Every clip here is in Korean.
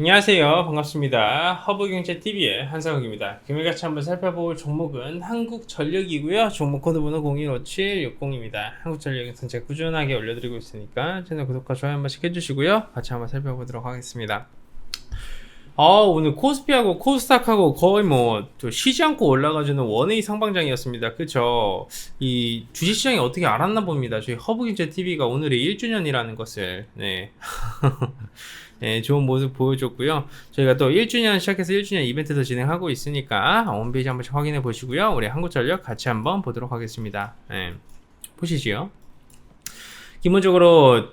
안녕하세요. 반갑습니다. 허브경제TV의 한상욱입니다. 금일 같이 한번 살펴볼 종목은 한국전력이고요. 종목 코드 번호 015760입니다. 한국전력은 전체 꾸준하게 올려드리고 있으니까 채널 구독과 좋아요 한 번씩 해주시고요. 같이 한번 살펴보도록 하겠습니다. 어, 오늘 코스피하고 코스닥하고 거의 뭐 쉬지 않고 올라가주는 원웨이 상방장이었습니다. 그쵸? 이 주식시장이 어떻게 알았나 봅니다. 저희 허브경제TV가 오늘이 1주년이라는 것을. 네. 네, 좋은 모습 보여줬고요. 저희가 또 1주년 시작해서 1주년 이벤트도 진행하고 있으니까 홈페이지 한 번씩 확인해 보시고요. 우리 한국전력 같이 한번 보도록 하겠습니다. 네, 보시지요. 기본적으로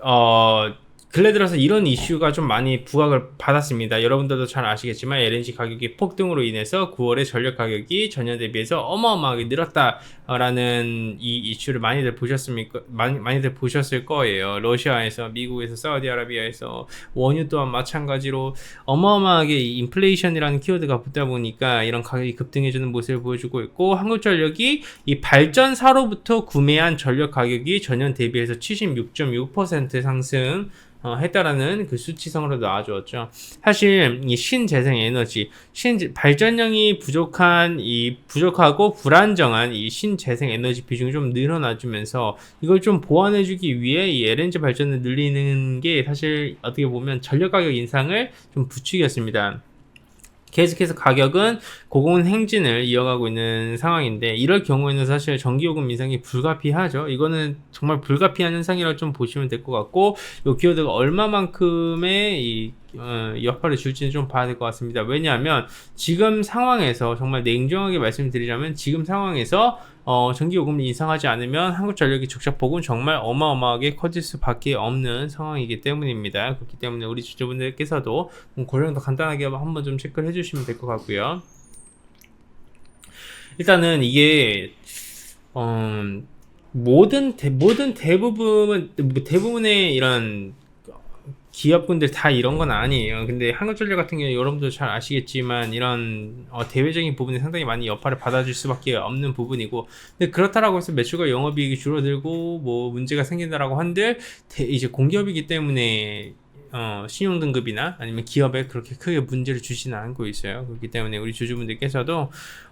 어 근래 들어서 이런 이슈가 좀 많이 부각을 받았습니다. 여러분들도 잘 아시겠지만 LNG 가격이 폭등으로 인해서 9월에 전력 가격이 전년 대비해서 어마어마하게 늘었다라는 이 이슈를 많이들 보셨습니까? 많이, 많이들 보셨을 거예요. 러시아에서, 미국에서, 사우디아라비아에서 원유 또한 마찬가지로 어마어마하게 이 인플레이션이라는 키워드가 붙다 보니까 이런 가격이 급등해주는 모습을 보여주고 있고 한국전력이 이 발전사로부터 구매한 전력 가격이 전년 대비해서 76.6% 상승 어, 했다라는 그 수치성으로 나와주었죠. 사실 이 신재생 에너지, 신 발전량이 부족한 이 부족하고 불안정한 이 신재생 에너지 비중이 좀 늘어나주면서 이걸 좀 보완해주기 위해 이 LNG 발전을 늘리는 게 사실 어떻게 보면 전력 가격 인상을 좀 부추겼습니다. 계속해서 가격은 고공 행진을 이어가고 있는 상황인데 이럴 경우에는 사실 전기요금 인상이 불가피하죠. 이거는 정말 불가피한 현상이라고 좀 보시면 될 것 같고 이 기어드가 얼마만큼의 이 어, 역할을 줄지는 좀 봐야 될 것 같습니다. 왜냐하면 지금 상황에서 정말 냉정하게 말씀드리자면 지금 상황에서 어, 전기요금을 인상하지 않으면 한국전력의 적자폭은 정말 어마어마하게 커질 수밖에 없는 상황이기 때문입니다. 그렇기 때문에 우리 주주분들께서도 고령도 간단하게 한번 좀 체크를 해주시면 될 것 같고요. 일단은 이게 어, 모든 대, 모든 대부분 대부분의 이런 기업군들 다 이런 건 아니에요. 근데 한국전력 같은 경우 여러분도 잘 아시겠지만 이런 어, 대외적인 부분에 상당히 많이 여파를 받아줄 수밖에 없는 부분이고, 근데 그렇다라고 해서 매출과 영업이익이 줄어들고 뭐 문제가 생긴다라고 한들 대, 이제 공기업이기 때문에 어, 신용등급이나 아니면 기업에 그렇게 크게 문제를 주지는 않고 있어요. 그렇기 때문에 우리 주주분들께서도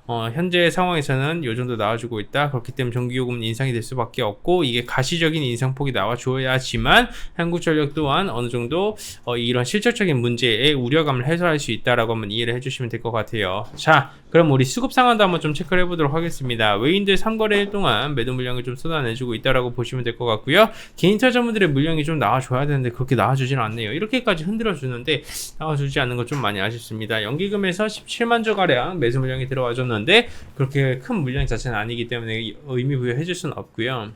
어, 현재 상황에서는 요 정도 나와주고 있다. 그렇기 때문에 전기요금 인상이 될 수밖에 없고 이게 가시적인 인상폭이 나와줘야지만 한국전력 또한 어느 정도 어, 이런 실질적인 문제의 우려감을 해소할 수 있다라고 한번 이해를 해주시면 될 것 같아요. 자, 그럼 우리 수급 상황도 한번 좀 체크를 해보도록 하겠습니다. 외인들 3거래일 동안 매도 물량을 좀 쏟아내주고 있다라고 보시면 될 것 같고요. 개인 투자자분들의 물량이 좀 나와줘야 되는데 그렇게 나와주지는 않네요. 이렇게까지 흔들어 주는데 나와주지 않는 것 좀 많이 아쉽습니다. 연기금에서 17만 조 가량 매수 물량이 들어와줬는데 있었는데 그렇게 큰 물량 자체는 아니기 때문에 의미 부여해 줄 수는 없고요.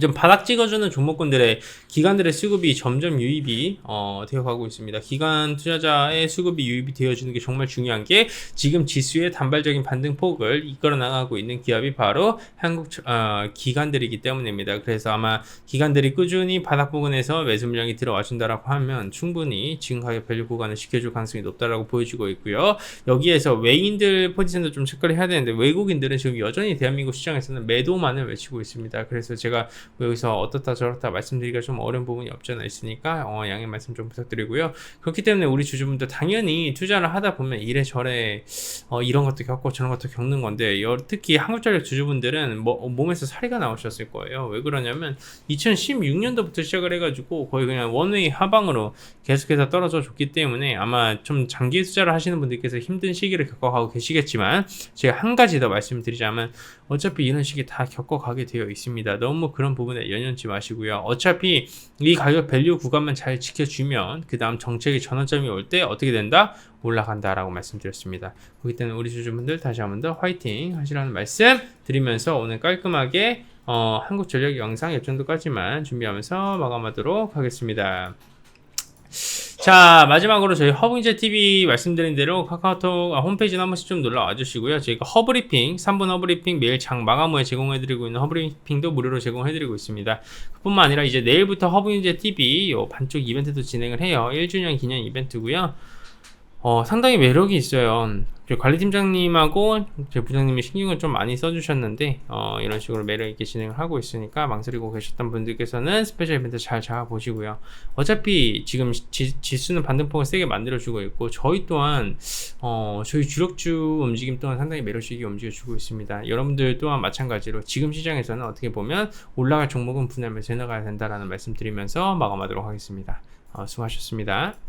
좀 바닥 찍어주는 종목군들의 기관들의 수급이 점점 유입이 어, 되어가고 있습니다. 기관 투자자의 수급이 유입이 되어주는 게 정말 중요한 게 지금 지수의 단발적인 반등폭을 이끌어 나가고 있는 기업이 바로 한국 어, 기관들이기 때문입니다. 그래서 아마 기관들이 꾸준히 바닥 부근에서 매수 물량이 들어와 준다라고 하면 충분히 지금 가격 밸류 구간을 지켜줄 가능성이 높다라고 보여지고 있고요. 여기에서 외인들 포지션도 좀 체크를 해야 되는데 외국인들은 지금 여전히 대한민국 시장에서는 매도만을 외치고 있습니다. 그래서 제가 뭐 여기서 어떻다 저렇다 말씀드리기가 좀 어려운 부분이 없지 않아 있으니까 어, 양해 말씀 좀 부탁드리고요. 그렇기 때문에 우리 주주분들 당연히 투자를 하다 보면 이래저래 어, 이런 것도 겪고 저런 것도 겪는 건데 특히 한국전력 주주분들은 뭐, 몸에서 살이가 나오셨을 거예요. 왜 그러냐면 2016년도부터 시작을 해가지고 거의 그냥 원웨이 하방으로 계속해서 떨어져 줬기 때문에 아마 좀 장기 투자를 하시는 분들께서 힘든 시기를 겪어가고 계시겠지만 제가 한 가지 더 말씀드리자면 어차피 이런 시기 다 겪어가게 되어 있습니다. 너무 그런 부분에 연연치 마시고요. 어차피 이 가격 밸류 구간만 잘 지켜주면 그 다음 정책의 전환점이 올 때 어떻게 된다? 올라간다라고 말씀드렸습니다. 그렇기 때문에 우리 주주분들 다시 한 번 더 화이팅 하시라는 말씀 드리면서 오늘 깔끔하게 어, 한국전력 영상 이 정도까지만 준비하면서 마감하도록 하겠습니다. 자 마지막으로 저희 허브인제 TV 말씀드린 대로 카카오톡 아, 홈페이지나 한 번씩 좀 놀러 와주시고요. 저희가 허브리핑 3분 허브리핑 매일 장 마감 후에 제공해드리고 있는 허브리핑도 무료로 제공해드리고 있습니다. 그뿐만 아니라 이제 내일부터 허브인제 TV 요 반쪽 이벤트도 진행을 해요. 1주년 기념 이벤트고요. 어, 상당히 매력이 있어요. 관리팀장님하고 제 부장님이 신경을 좀 많이 써주셨는데 어, 이런 식으로 매력 있게 진행을 하고 있으니까 망설이고 계셨던 분들께서는 스페셜 이벤트 잘 잡아보시고요. 어차피 지금 지, 지수는 반등폭을 세게 만들어주고 있고 저희 또한 어, 저희 주력주 움직임 또한 상당히 매력 있게 움직여주고 있습니다. 여러분들 또한 마찬가지로 지금 시장에서는 어떻게 보면 올라갈 종목은 분할매수 해나가야 된다라는 말씀 드리면서 마감하도록 하겠습니다. 어, 수고하셨습니다.